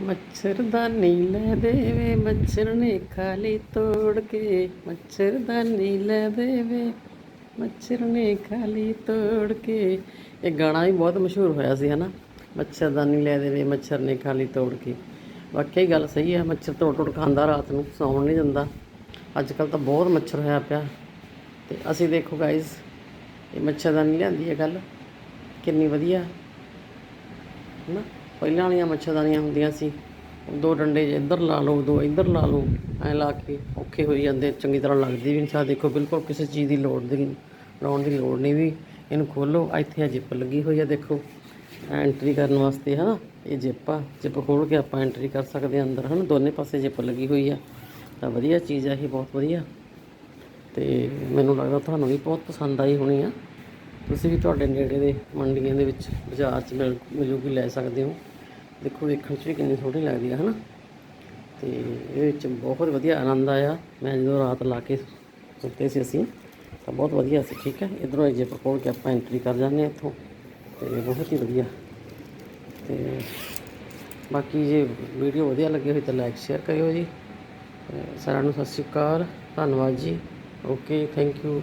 ਮੱਛਰਦਾਨੀ ਲੈ ਦੇਵੇ, ਮੱਛਰ ਨੇ ਖਾਲੀ ਤੋੜ ਕੇ। ਮੱਛਰਦਾਨੀ ਲੈ ਦੇਵੇ, ਮੱਛਰ ਨੇ ਖਾਲੀ ਤੋੜ ਕੇ। ਇਹ ਗਾਣਾ ਵੀ ਬਹੁਤ ਮਸ਼ਹੂਰ ਹੋਇਆ ਸੀ, ਹਨਾ? ਮੱਛਰਦਾਨੀ ਲੈ ਦੇਵੇ, ਮੱਛਰ ਨੇ ਖਾਲੀ ਤੋੜ ਕੇ। ਵਾਕਈ ਗੱਲ ਸਹੀ ਹੈ ਮੱਛਰ ਤੋੜ ਤੋੜ ਖਾਂਦਾ ਰਾਤ ਨੂੰ, ਸੌਣ ਨਹੀਂ ਦਿੰਦਾ। ਅੱਜ ਕੱਲ ਤਾਂ ਬਹੁਤ ਮੱਛਰ ਹੋਇਆ ਪਿਆ। ਤੇ ਅਸੀਂ ਦੇਖੋ ਗਾਇਸ ਇਹ ਮੱਛਰਦਾਨੀ ਲਿਆਂਦੀ ਹੈ ਗੱਲ। ਕਿੰਨੀ ਵਧੀਆ। ਹਨਾ? ਪਹਿਲਾਂ ਵਾਲੀਆਂ ਮੱਛਰਦਾਨੀਆਂ ਹੁੰਦੀਆਂ ਸੀ। ਦੋ ਡੰਡੇ ਜੇ ਇੱਧਰ ਲਾ ਲਓ, ਦੋ ਇੱਧਰ ਲਾ ਲਓ, ਐ ਲਾ ਕੇ ਔਖੇ ਹੋਈ ਜਾਂਦੇ ਚੰਗੀ ਤਰ੍ਹਾਂ ਲੱਗਦੀ ਵੀ ਨਹੀਂ ਸਾ ਦੇਖੋ, ਬਿਲਕੁਲ ਕਿਸੇ ਚੀਜ਼ ਦੀ ਲੋੜ ਦੀ ਲਾਉਣ ਦੀ ਲੋੜ ਨਹੀਂ ਵੀ। ਇਹਨੂੰ ਖੋਲੋ, ਇੱਥੇ ਆ ਜਿੱਪ ਲੱਗੀ ਹੋਈ ਆ, ਦੇਖੋ। ਐਂਟਰੀ ਕਰਨ ਵਾਸਤੇ, ਹਨਾ? ਇਹ ਜਿੱਪ ਆ, ਜਿੱਪ ਖੋਲ ਕੇ ਆਪਾਂ ਐਂਟਰੀ ਕਰ ਸਕਦੇ ਹਾਂ ਅੰਦਰ, ਹਨਾ? ਦੋਨੇ ਪਾਸੇ ਜਿੱਪ ਲੱਗੀ ਹੋਈ ਆ। ਤਾਂ ਵਧੀਆ ਚੀਜ਼ ਆ, ਇਹ ਬਹੁਤ ਵਧੀਆ। ਤੇ ਮੈਨੂੰ ਲੱਗਦਾ ਤੁਹਾਨੂੰ ਵੀ ਬਹੁਤ ਪਸੰਦ ਆਈ ਹੋਣੀ ਆ। ਤੁਸੀਂ ਵੀ ਤੁਹਾਡੇ ਨੇੜੇ ਦੇ ਮੰਡੀਆਂ ਦੇ ਵਿੱਚ ਬਾਜ਼ਾਰ 'ਚ ਮਿਲ, ਮਿਲੂਗੀ, ਲੈ ਸਕਦੇ ਹੋ। ਦੇਖੋ, ਵੇਖਣ 'ਚ ਵੀ ਕਿੰਨੀ ਸੋਹਣੀ ਲੱਗਦੀ ਆ, ਹਨਾ? ਤੇ ਇਹਦੇ ਵਿੱਚ ਬਹੁਤ ਵਧੀਆ ਆਨੰਦ ਆਇਆ। ਮੈਂ ਜਦੋਂ ਰਾਤ ਲਾ ਕੇ ਸੁੱਤੇ ਸੀ ਅਸੀਂ, ਤਾਂ ਬਹੁਤ ਵਧੀਆ ਸੀ, ਠੀਕ ਹੈ? ਇਧਰੋਂ ਇਹ ਜੇਪਰ ਕੇ ਆਪਾਂ ਐਂਟਰੀ ਕਰ ਜਾਂਦੇ ਹਾਂ ਇੱਥੋਂ। ਤੇ ਬਹੁਤ ਹੀ ਵਧੀਆ। ਤੇ ਬਾਕੀ ਜੇ ਵੀਡੀਓ ਵਧੀਆ ਲੱਗੀ ਹੋਈ ਤਾਂ ਲਾਈਕ ਸ਼ੇਅਰ ਕਰਿਓ ਜੀ। ਸਾਰਿਆਂ ਨੂੰ ਸਤਿ ਸ਼੍ਰੀ ਅਕਾਲ। ਧੰਨਵਾਦ ਜੀ। Okay thank you